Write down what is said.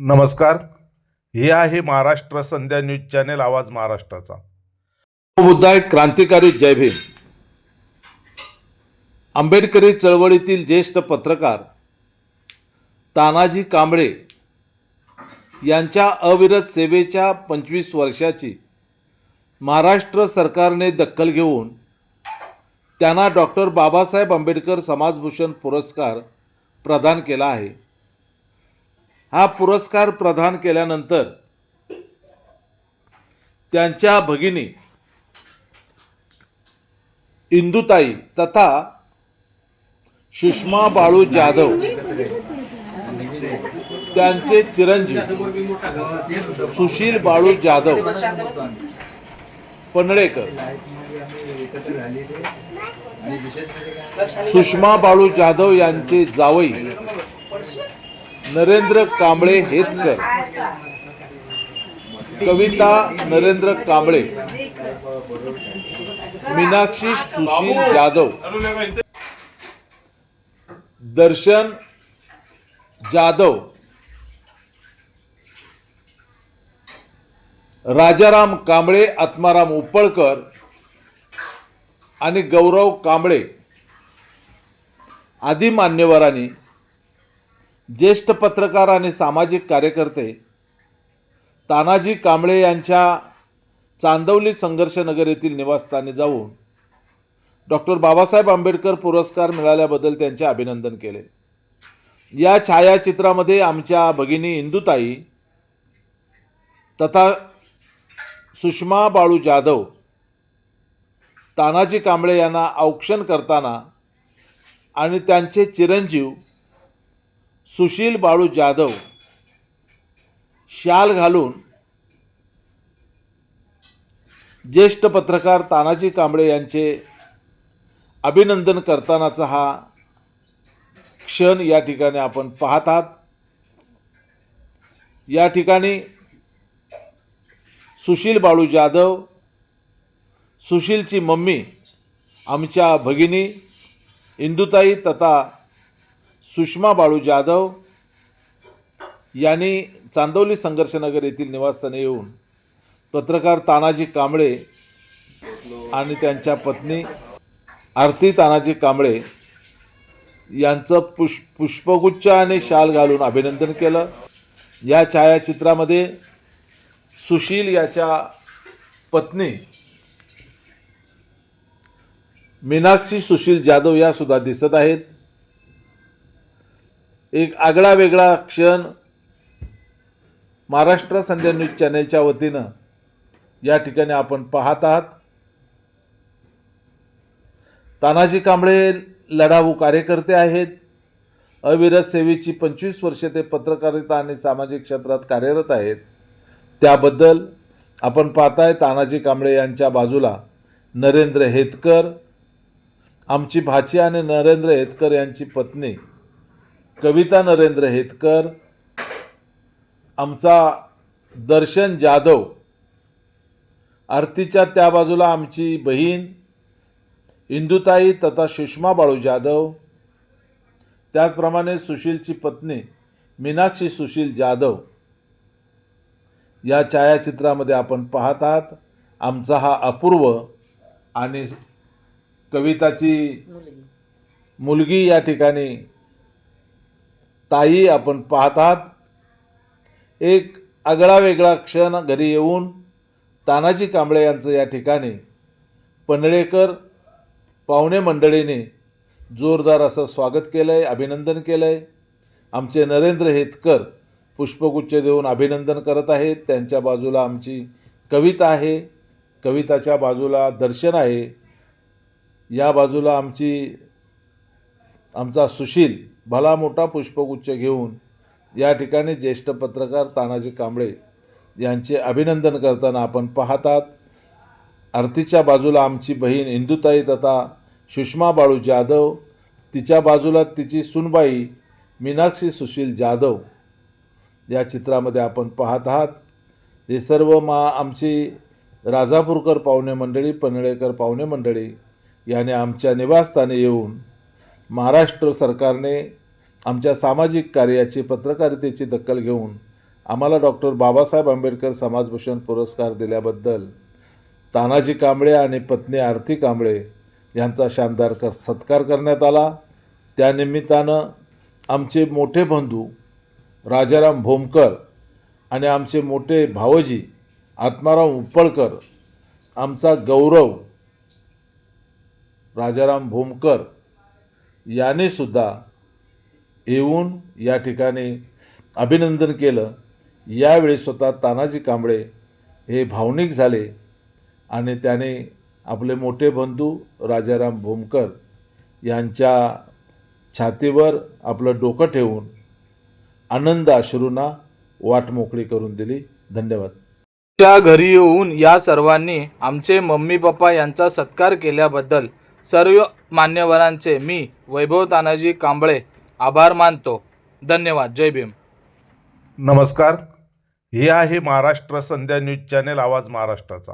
नमस्कार. हे आहे महाराष्ट्र संध्या न्यूज चॅनेल आवाज महाराष्ट्राचा. मुद्दा आहे क्रांतिकारी जय भीम. आंबेडकरी चळवळीतील ज्येष्ठ पत्रकार तानाजी कांबळे यांच्या अविरत सेवेच्या पंचवीस वर्षाची महाराष्ट्र सरकारने दखल घेऊन त्यांना डॉक्टर बाबासाहेब आंबेडकर समाजभूषण पुरस्कार प्रदान केला आहे. हा पुरस्कार प्रदान केल्यानंतर त्यांच्या भगिनी इंदुताई तथा सुषमा बाळू जाधव त्यांचे चिरंजीव सुशील बाळू जाधव पनळेकर सुषमा बाळू जाधव यांचे जावई नरेंद्र कांबळे हेतकर. कविता नरेंद्र कांबळे. मीनाक्षी सुशील जाधव दर्शन जाधव. राजाराम कांबळे आत्माराम उपळकर आणि गौरव कांबळे. आदी मान्यवरांनी ज्येष्ठ पत्रकार आणि सामाजिक कार्यकर्ते तानाजी कांबळे यांच्या चांदवली संघर्षनगर येथील निवासस्थानी जाऊन डॉक्टर बाबासाहेब आंबेडकर पुरस्कार मिळाल्याबद्दल त्यांचे अभिनंदन केले. या छायाचित्रामध्ये आमच्या भगिनी इंदुताई तथा सुषमा बाळू जाधव तानाजी कांबळे यांना औक्षण करताना आणि त्यांचे चिरंजीव सुशील बाळू जाधव शाल घालून ज्येष्ठ पत्रकार तानाजी कांबळे यांचे अभिनंदन करतानाचा हा क्षण या ठिकाणी आपण पाहत आहात. या ठिकाणी सुशील बाळू जाधव सुशीलची मम्मी आमच्या भगिनी इंदुताई तथा सुषमा बाळू जाधव यांनी चांदवली संघर्षनगर येथील निवासस्थानी येऊन पत्रकार तानाजी कांबळे आणि त्यांच्या पत्नी आरती तानाजी कांबळे यांचं पुष पुष्पगुच्छ आणि शाल घालून अभिनंदन केलं. या छायाचित्रामध्ये सुशील याच्या पत्नी मीनाक्षी सुशील जाधव या सुद्धा दिसत आहेत. एक आगळा वेगळा क्षण महाराष्ट्र संध्या न्यूज चॅनेलच्या वतीनं या ठिकाणी आपण पाहत आहात. तानाजी कांबळे लढाऊ कार्यकर्ते आहेत. अविरत सेवेची पंचवीस वर्षे ते पत्रकारिता आणि सामाजिक क्षेत्रात कार्यरत आहेत. त्याबद्दल आपण पाहताय तानाजी कांबळे यांच्या बाजूला नरेंद्र हेतकर आमची भाची आणि नरेंद्र हेतकर यांची पत्नी कविता नरेंद्र हेतकर आमचा दर्शन जाधव आरतीच्या त्या बाजूला आमची बहीण इंदुताई तथा सुषमा बाळू जाधव त्याचप्रमाणे सुशीलची पत्नी मीनाक्षी सुशील जाधव. या छायाचित्रामध्ये आपण पाहत आहात आमचा हा अपूर्व आणि कविताची मुलगी या ठिकाणी ताई आपण पाहतात एक आगळा वेगळा क्षण घरी येऊन तानाजी कांबळे यांचं या ठिकाणी पनळेकर पाहुणे मंडळीने जोरदार असं स्वागत केलं आहे अभिनंदन केलं आहे आमचे नरेंद्र हेतकर पुष्पगुच्छ देऊन अभिनंदन करत आहेत. त्यांच्या बाजूला आमची कविता आहे. कविताच्या बाजूला दर्शन आहे. या बाजूला आमची आमचा सुशील भला मोठा पुष्पगुच्छ घेऊन या ठिकाणी ज्येष्ठ पत्रकार तानाजी कांबळे यांचे अभिनंदन करताना आपण पाहतात आरतीच्या बाजूला आमची बहीण इंदुताई तथा सुषमा बाळू जाधव तिच्या बाजूला तिची सुनबाई मीनाक्षी सुशील जाधव. या चित्रामध्ये आपण पाहत आहात हे सर्व मा आमची राजापूरकर पाहुणे मंडळी पनळेकर पाहुणे मंडळी याने आमच्या निवासस्थानी येऊन महाराष्ट्र सरकारने आमच्या सामाजिक कार्याची पत्रकारितेची दखल घेऊन आम्हाला डॉक्टर बाबासाहेब आंबेडकर समाजभूषण पुरस्कार दिल्याबद्दल तानाजी कांबळे आणि पत्नी आरती कांबळे यांचा शानदार कर सत्कार करण्यात आला. त्यानिमित्तानं आमचे मोठे बंधू राजाराम भोमकर आणि आमचे मोठे भावजी आत्माराम उपळकर आमचा गौरव राजाराम भोमकर याने सुद्धा येऊन या ठिकाणी अभिनंदन केलं. यावेळी स्वतः तानाजी कांबळे हे भावनिक झाले आणि त्याने आपले मोठे बंधू राजाराम भोमकर यांच्या छातीवर आपलं डोकं ठेवून आनंद अश्रूंना वाट मोकळी करून दिली. धन्यवाद. च्या घरी येऊन या सर्वांनी आमचे मम्मी पप्पा यांचा सत्कार केल्याबद्दल सर्व मान्यवरांचे मी वैभव तानाजी कांबळे आभार मानतो. धन्यवाद. जय भीम. नमस्कार. हे आहे महाराष्ट्र संध्या न्यूज चॅनेल आवाज महाराष्ट्राचा.